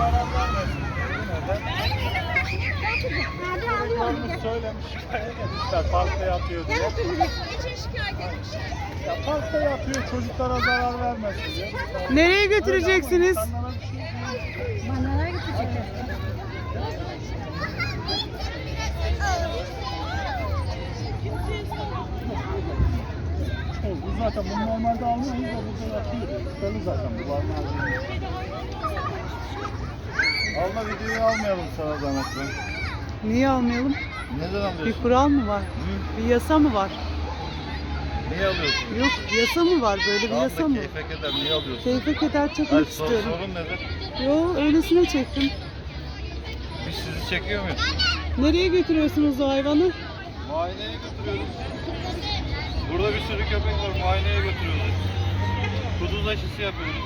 Zarar vermesin. Görmüş söylemiş şikayet etmişler parkta yatıyor diye. Niçin şikayet etmişler? Ya parkta yatıyor çocuklara zarar vermesin diye. Nereye götüreceksiniz? Manara götürecekler. Bu zaten bunu normalde almıyoruz da burada yatıyor. Şüpheli zaten bu barınağı Alma videoyu almayalım sana zahmetle. Niye almayalım? Neden Bir alıyorsun? kural mı var? Hı? Bir yasa mı var? Niye alıyorsun? Yok yasa mı var? Böyle bir yasa mı? keyfe keder niye alıyorsun? Keyfe keder Hayır, çekmek sor, istiyorum. sorun nedir? Yo öylesine çektim. Biz sizi çekiyor muyuz? Nereye götürüyorsunuz o hayvanı? Muayeneye götürüyoruz. Burada bir sürü köpek var muayeneye götürüyoruz. Kuduz aşısı yapıyoruz.